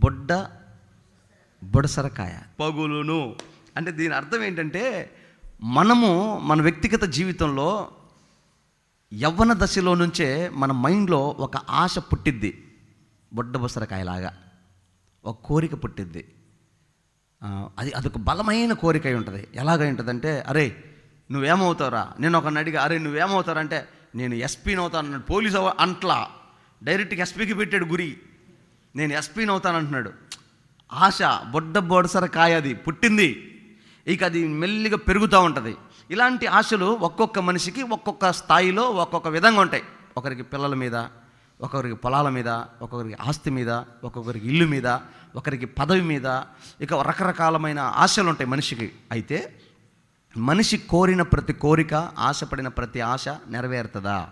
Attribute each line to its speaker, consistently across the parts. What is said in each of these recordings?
Speaker 1: బొడ్డ బుడసరకాయ. పగులును. అంటే దీని అర్థం ఏంటంటే మనము మన వ్యక్తిగత జీవితంలో యవ్వన దశలో నుంచే మన మైండ్లో ఒక ఆశ పుట్టిద్ది. బొడ్డ బొసరకాయలాగా. ఒక కోరిక పుట్టిద్ది. అది అదొక బలమైన కోరిక అయి ఉంటుంది. ఎలాగై ఉంటుందంటే అరే నువ్వేమవుతావురా? నేను ఒక అడిగా అరే నువ్వేమవుతారంటే నేను ఎస్పీని అవుతాను పోలీస్ అవ అంట్లా. డైరెక్ట్గా ఎస్పీకి పెట్టాడు గురి. నేను ఎస్పీని అవుతాను అంటున్నాడు ఆశ బొడ్డ బొడసర కాయ అది పుట్టింది. ఇక అది మెల్లిగా పెరుగుతూ ఉంటుంది. ఇలాంటి ఆశలు ఒక్కొక్క మనిషికి ఒక్కొక్క స్థాయిలో ఒక్కొక్క విధంగా ఉంటాయి. ఒకరికి పిల్లల మీద ఒకరికి పొలాల మీద ఒక్కొక్కరికి ఆస్తి మీద ఒక్కొక్కరికి ఇల్లు మీద ఒకరికి పదవి మీద ఇక రకరకాలమైన ఆశలు ఉంటాయి మనిషికి. అయితే మనిషి కోరిన ప్రతి కోరిక ఆశపడిన ప్రతి ఆశ నెరవేరుతుందా?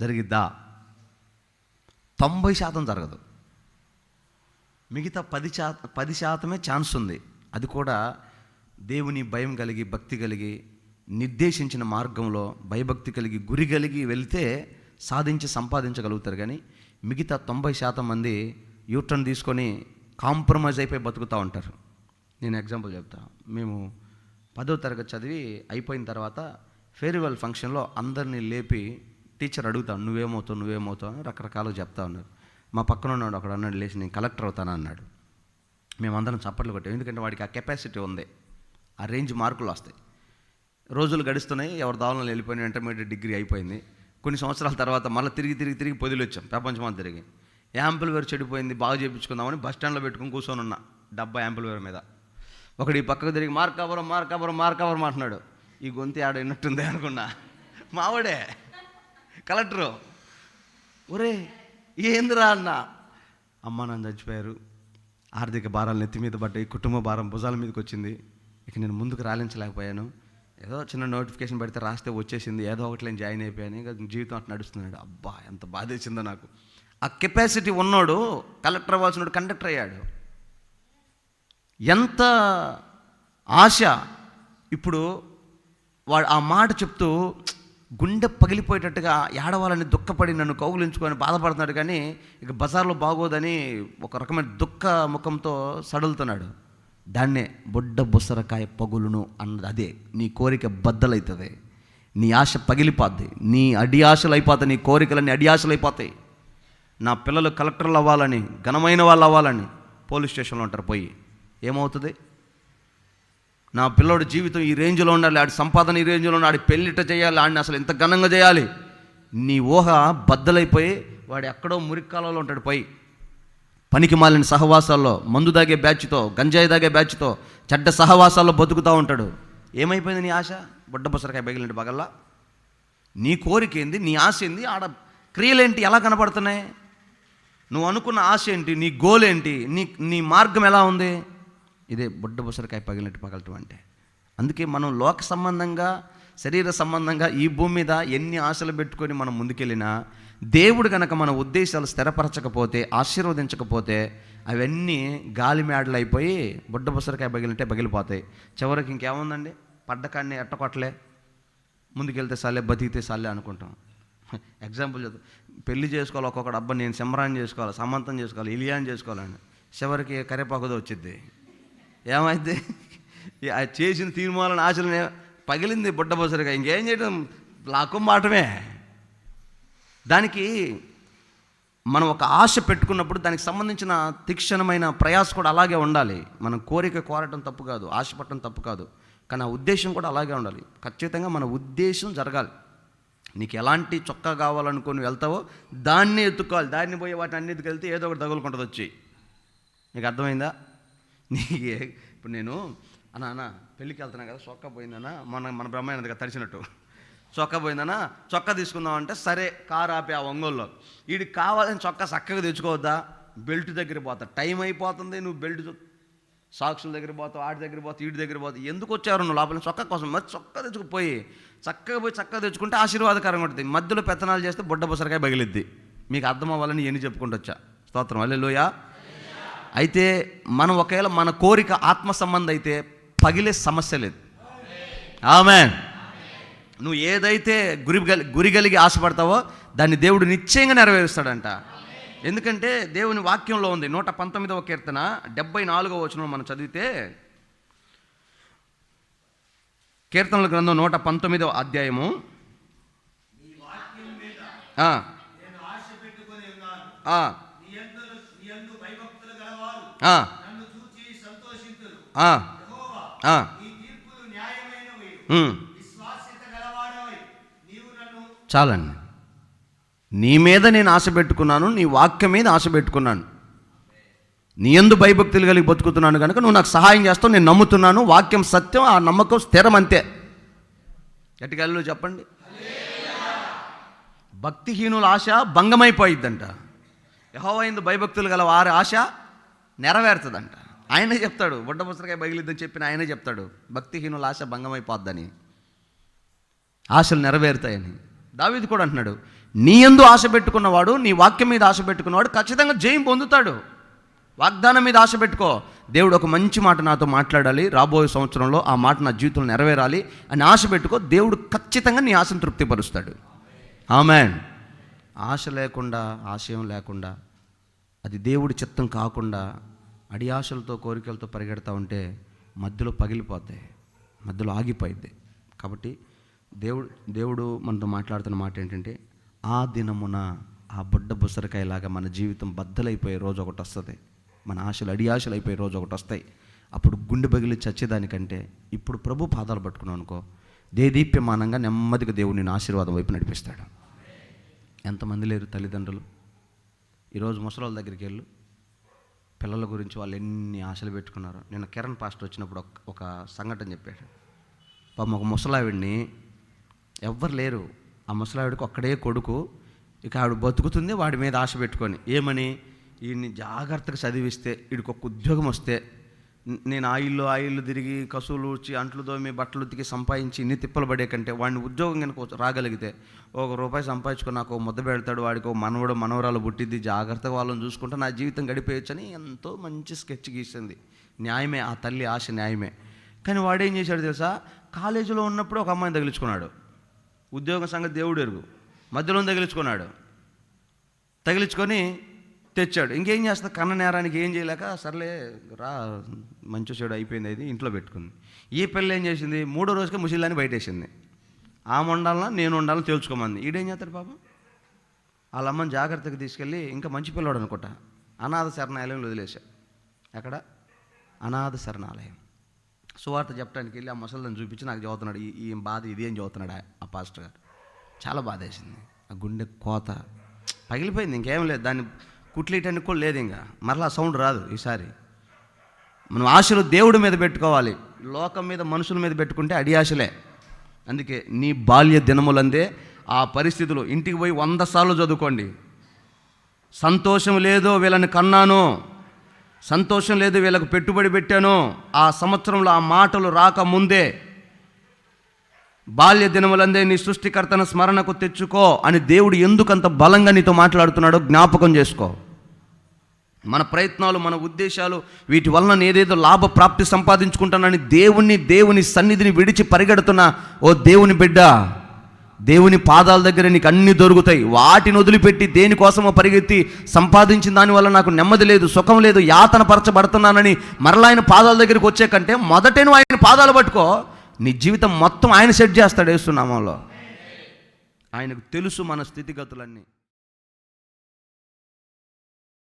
Speaker 1: జరిగిద్దా? తొంభై శాతం జరగదు. మిగతా పది శాతం పది శాతమే ఛాన్స్ ఉంది. అది కూడా దేవుని భయం కలిగి భక్తి కలిగి నిర్దేశించిన మార్గంలో భయభక్తి కలిగి గురి కలిగి వెళ్తే సాధించి సంపాదించగలుగుతారు. కానీ మిగతా తొంభై శాతం మంది యూటర్న్ తీసుకొని కాంప్రమైజ్ అయిపోయి బతుకుతూ ఉంటారు. నేను ఎగ్జాంపుల్ చెప్తా. మేము పదో తరగతి చదివి అయిపోయిన తర్వాత ఫేర్వెల్ ఫంక్షన్లో అందరినీ లేపి టీచర్ అడుగుతాను నువ్వేమవుతావు నువ్వేమవుతావు అని రకరకాలుగా చెప్తా ఉన్నారు. మా పక్కన ఉన్నాడు అక్కడ అన్నాడు లేచి నేను కలెక్టర్ అవుతాను అన్నాడు. మేమందరం చప్పట్లు కొట్టాం ఎందుకంటే వాడికి ఆ కెపాసిటీ ఉంది. ఆ రేంజ్ మార్కులు వస్తాయి. రోజులు గడుస్తున్నాయి ఎవరి దావనంలో వెళ్ళిపోయిన ఇంటర్మీడియట్ డిగ్రీ అయిపోయింది. కొన్ని సంవత్సరాల తర్వాత మళ్ళీ తిరిగి తిరిగి తిరిగి పొదిలి వచ్చాం ప్రపంచమంతా తిరిగి. యాంపుల్ వేరు చెడిపోయింది బాగా చేయించుకుందామని బస్ స్టాండ్లో పెట్టుకుని కూర్చొని ఉన్నా డబ్బా యాంపుల్ వేర్ మీద. ఒకటి ఈ పక్కకు తిరిగి మార్క్ అవరం మార్క్ అవరం మార్క్ కవరం అంటున్నాడు. ఈ గొంతు ఆడ విన్నట్టుంది అనుకున్నా. మావాడే. కలెక్టరు. ఒరే ఏందిరా అన్న? అమ్మ నన్ను చచ్చిపోయారు. ఆర్థిక భారాలు నెత్తి మీద పడ్డాయి కుటుంబ భారం భుజాల మీదకి వచ్చింది. ఇక నేను ముందుకు రాలించలేకపోయాను. ఏదో చిన్న నోటిఫికేషన్ పెడితే రాస్తే వచ్చేసింది ఏదో ఒకటి నేను జాయిన్ అయిపోయాను. ఇంకా జీవితం అట్లా నడుస్తున్నాడు అబ్బా ఎంత బాధేసిందో నాకు. ఆ కెపాసిటీ ఉన్నోడు కలెక్టర్ అవ్వాల్సినోడు కండక్టర్ అయ్యాడు. ఎంత ఆశ. ఇప్పుడు వాడు ఆ మాట చెప్తూ గుండె పగిలిపోయేటట్టుగా ఏడవాలని దుఃఖపడి నన్ను కౌగులించుకొని బాధపడుతున్నాడు కానీ ఇక బజార్లో బాగోదని ఒక రకమైన దుఃఖ ముఖంతో సడులుతున్నాడు. దాన్నే బొడ్డ బుసరకాయ పగులును అన్నది. అదే నీ కోరిక బద్దలవుతుంది నీ ఆశ పగిలిపోద్ది. నీ అడి ఆశలు అయిపోతాయి నీ కోరికలన్నీ అడి ఆశలు అయిపోతాయి నా పిల్లలు కలెక్టర్లు అవ్వాలని ఘనమైన వాళ్ళు అవ్వాలని పోలీస్ స్టేషన్లో ఉంటారు పోయి. ఏమవుతుంది? నా పిల్లోడి జీవితం ఈ రేంజ్లో ఉండాలి ఆడి సంపాదన ఈ రేంజ్లో ఉండాలి ఆడి పెళ్ళిట చేయాలి ఆడిని అసలు ఎంత ఘనంగా చేయాలి? నీ ఊహ బద్దలైపోయి వాడు ఎక్కడో మురిక్కాలలో ఉంటాడు పోయి. పనికి మాలిన సహవాసాల్లో మందు దాగే బ్యాచ్తో గంజాయి దాగే బ్యాచ్తో చెడ్డ సహవాసాల్లో బతుకుతూ ఉంటాడు. ఏమైపోయింది నీ ఆశ? బుడ్డ బుసరకాయ బగిలింటి నీ కోరిక ఏంది? నీ ఆశ ఏంది? ఆడ క్రియలేంటి? ఎలా కనపడుతున్నాయి? నువ్వు అనుకున్న ఆశ ఏంటి? నీ గోల్ ఏంటి నీ నీ మార్గం ఎలా ఉంది? ఇదే బుడ్డ బుసరకాయ పగిలినట్టు పగలటం అంటే. అందుకే మనం లోక సంబంధంగా శరీర సంబంధంగా ఈ భూమి మీద ఎన్ని ఆశలు పెట్టుకొని మనం ముందుకెళ్ళినా దేవుడు కనుక మన ఉద్దేశాలు స్థిరపరచకపోతే ఆశీర్వదించకపోతే అవన్నీ గాలి మేడలు అయిపోయి బుడ్డ బుసరకాయ పగిలింటే పగిలిపోతాయి. చివరికి ఇంకేముందండి? పడ్డకాన్ని ఎట్టకొట్టలే ముందుకెళ్తే సాలే బతికితే సాలే అనుకుంటాం. ఎగ్జాంపుల్ చెప్తా. పెళ్ళి చేసుకోవాలి ఒక్కొక్కడు అబ్బా నేను సిమరాన్ చేసుకోవాలి సమంతం చేసుకోవాలి ఇలియాన్ చేసుకోవాలని. చివరికి కరేపాకుదో వచ్చింది ఏమైతే ఆ చేసిన తీర్మానాలను ఆశలనే పగిలింది బుడ్డ బొసరిగా. ఇంకేం చేయడం లాక్కం మాటమే. దానికి మనం ఒక ఆశ పెట్టుకున్నప్పుడు దానికి సంబంధించిన తీక్షణమైన ప్రయాస కూడా అలాగే ఉండాలి. మనం కోరిక కోరటం తప్పు కాదు ఆశపడటం తప్పు కాదు. కానీ ఆ ఉద్దేశం కూడా అలాగే ఉండాలి. ఖచ్చితంగా మన ఉద్దేశం జరగాలి. నీకు ఎలాంటి చొక్కా కావాలనుకొని వెళ్తావో దాన్నే ఎత్తుకోవాలి దాన్ని పోయి వాటిని అన్నిటికి వెళ్తే ఏదో ఒకటి తగులుకుంటుంది వచ్చి. నీకు అర్థమైందా? నీకే. ఇప్పుడు నేను అన్న అన్న పెళ్ళికి వెళ్తున్నా కదా చొక్కా పోయిందన్నా మన మన బ్రహ్మైనది కదా తడిచినట్టు. చొక్కా పోయిందన్నా చొక్కా తీసుకుందాం అంటే సరే కారు ఆపి ఆ ఒంగోలులో. వీడికి కావాలని చొక్కా చక్కగా తెచ్చుకోవద్దా? బెల్ట్ దగ్గర పోతా. టైం అయిపోతుంది నువ్వు బెల్ట్ సాక్షుల దగ్గర పోతావు ఆడి దగ్గర పోతావు వీడి దగ్గర పోతావు. ఎందుకు వచ్చారు నువ్వు లోపల? చొక్కా కోసం మరి చొక్కా తెచ్చుకుపోయి చక్కగా పోయి చక్కగా తెచ్చుకుంటే ఆశీర్వాదకరంగా ఉంటుంది. మధ్యలో పెత్తనాలు చేస్తే బుడ్డ బుసరకాయ పగిలిద్ది. మీకు అర్థం అవ్వాలని ఎన్ని చెప్పుకుంటూ వచ్చా స్తోత్రం. అల్లెలోయా లోయా అయితే మనం ఒకవేళ మన కోరిక ఆత్మ సంబంధం అయితే పగిలే సమస్య లేదు. ఆమె నువ్వు ఏదైతే గురి గురి కలిగి ఆశపడతావో దాన్ని దేవుడు నిశ్చయంగా నెరవేరుస్తాడంట. ఎందుకంటే దేవుని వాక్యంలో ఉంది నూట పంతొమ్మిదవ కీర్తన డెబ్బై నాలుగవ వచనం మనం చదివితే కీర్తనల గ్రంథం నూట పంతొమ్మిదవ అధ్యాయము. ఆ, చాలండి. నీ మీద నేను ఆశ పెట్టుకున్నాను నీ వాక్యం మీద ఆశ పెట్టుకున్నాను. నీ ఎందు భయభక్తులు కలిగి బతుకుతున్నాను కనుక నువ్వు నాకు సహాయం చేస్తావు నేను నమ్ముతున్నాను వాక్యం సత్యం ఆ నమ్మకం స్థిరం అంతే. గట్టిగా చెప్పండి. భక్తిహీనుల ఆశ భంగమైపోయిద్దంట. యహోవైందు భయభక్తులు గల వారి ఆశ నెరవేరుతుందంట. ఆయనే చెప్తాడు బుడ్డ పుస్తకాయ బగిలిద్దని చెప్పిన ఆయనే చెప్తాడు భక్తిహీనుల ఆశ భంగమైపోద్దని ఆశలు నెరవేరుతాయని. దావీది కూడా అంటున్నాడు నీ ఎందు ఆశ పెట్టుకున్నవాడు నీ వాక్యం మీద ఆశ పెట్టుకున్నవాడు ఖచ్చితంగా జయం పొందుతాడు. వాగ్దానం మీద ఆశ పెట్టుకో. దేవుడు ఒక మంచి మాట నాతో మాట్లాడాలి. రాబోయే సంవత్సరంలో ఆ మాట నా జీవితంలో నెరవేరాలి అని ఆశ పెట్టుకో. దేవుడు ఖచ్చితంగా నీ ఆశను తృప్తిపరుస్తాడు. ఆమెన్. ఆశ లేకుండా ఆశయం లేకుండా అది దేవుడి చిత్తం కాకుండా అడి ఆశలతో కోరికలతో పరిగెడతా ఉంటే మధ్యలో పగిలిపోతాయి మధ్యలో ఆగిపోయింది కాబట్టి దేవుడు దేవుడు మనతో మాట్లాడుతున్న మాట ఏంటంటే ఆ దినమున ఆ బుడ్డ బుసరకాయలాగా మన జీవితం బద్దలైపోయే రోజు ఒకటి వస్తుంది. మన ఆశలు అడి ఆశలు అయిపోయే రోజు ఒకటి వస్తాయి. అప్పుడు గుండె బగిలి చచ్చేదానికంటే ఇప్పుడు ప్రభు పాదాలు పట్టుకున్నావు అనుకో దేదీప్యమానంగా నెమ్మదిగా దేవుడు నేను ఆశీర్వాదం వైపు నడిపిస్తాడు. ఎంతమంది లేరు తల్లిదండ్రులు? ఈరోజు ముసలోళ్ళ దగ్గరికి వెళ్ళు. పిల్లల గురించి వాళ్ళు ఎన్ని ఆశలు పెట్టుకున్నారు. నేను కిరణ్ పాస్టర్ వచ్చినప్పుడు ఒక- ఒక సంఘటన చెప్పాడు. పాపం ఒక ముసలావిడిని ఎవ్వరు లేరు. ఆ ముసలావిడికి ఒక్కడే కొడుకు. ఇక ఆవిడ బతుకుతుంది వాడి మీద ఆశ పెట్టుకొని. ఏమని? ఈయన్ని జాగ్రత్తగా చదివిస్తే వీడికి ఒక ఉద్యోగం వస్తే నేను ఆ ఇల్లు ఆ ఇల్లు తిరిగి కసువులు ఊడ్చి అంట్లు దోమి బట్టలు ఉతికి సంపాదించి ఇన్ని తిప్పలు పడే కంటే వాడిని ఉద్యోగం కనుక రాగలిగితే ఒక రూపాయి సంపాదించుకుని నాకు ముద్ద పెడతాడు వాడికి ఒక మనవడు మనవరాలు పుట్టిద్ది జాగ్రత్తగా వాళ్ళని చూసుకుంటే నా జీవితం గడిపేయచ్చని ఎంతో మంచి స్కెచ్ గీసింది. న్యాయమే ఆ తల్లి ఆశ న్యాయమే. కానీ వాడేం చేశాడు తెలుసా? కాలేజీలో ఉన్నప్పుడు ఒక అమ్మాయిని తగిలించుకున్నాడు. ఉద్యోగం సంగతి దేవుడు ఎరుగు. మధ్యలో తగిలించుకున్నాడు. తగిలించుకొని తెచ్చాడు. ఇంకేం చేస్తా కన్న నేరానికి ఏం చేయలేక సర్లే రా మంచి చెడు అయిపోయింది అది ఇంట్లో పెట్టుకుంది. ఈ పిల్ల ఏం చేసింది? మూడో రోజుకి ముసిల్లాని బయటేసింది. ఆమె ఉండాలన్నా నేను ఉండాలని తేల్చుకోమంది. ఈడేం చేస్తాడు పాపం? వాళ్ళ అమ్మని జాగ్రత్తగా తీసుకెళ్ళి ఇంకా మంచి పిల్లవాడు అనుకుంటా. అనాథ శరణాలయంలో వదిలేశాడు ఎక్కడ? అనాథ శరణాలయం. సువార్త చెప్పడానికి వెళ్ళి ఆ ముసలిని చూపించి నాకు చదువుతున్నాడు. ఈ బాధ ఇది ఏం చదువుతున్నాడు ఆ పాస్టర్ గారు. చాలా బాధ వేసింది ఆ గుండె కోత. పగిలిపోయింది. ఇంకేం లేదు. దాన్ని కుట్లేయటానికి కూడా లేదు ఇంకా మరలా సౌండ్ రాదు ఈసారి. మనం ఆశలు దేవుడి మీద పెట్టుకోవాలి. లోకం మీద మనుషుల మీద పెట్టుకుంటే అడి ఆశలే. అందుకే నీ బాల్య దినములందే ఆ పరిస్థితులు. ఇంటికి పోయి వంద సార్లు చదువుకోండి. సంతోషం లేదో వీళ్ళని కన్నాను సంతోషం లేదు వీళ్ళకు పెట్టుబడి పెట్టాను ఆ సంవత్సరంలో ఆ మాటలు రాకముందే బాల్య దినములందే నీ సృష్టికర్తన స్మరణకు తెచ్చుకో అని దేవుడు ఎందుకంత బలంగా నీతో మాట్లాడుతున్నాడో జ్ఞాపకం చేసుకో. మన ప్రయత్నాలు మన ఉద్దేశాలు వీటి వలన నేను ఏదేదో లాభ ప్రాప్తి సంపాదించుకుంటానని దేవుణ్ణి దేవుని సన్నిధిని విడిచి పరిగెడుతున్న ఓ దేవుని బిడ్డ దేవుని పాదాల దగ్గర నీకు అన్ని దొరుకుతాయి. వాటిని వదిలిపెట్టి దేనికోసమో పరిగెత్తి సంపాదించిన దానివల్ల నాకు నెమ్మది లేదు సుఖం లేదు యాతన పరచబడుతున్నానని మరలా ఆయన పాదాల దగ్గరికి వచ్చే కంటే మొదటే నువ్వు ఆయన పాదాలు పట్టుకో నీ జీవితం మొత్తం ఆయన సెట్ చేస్తాడు వేస్తున్నామంలో ఆయనకు తెలుసు మన స్థితిగతులన్నీ.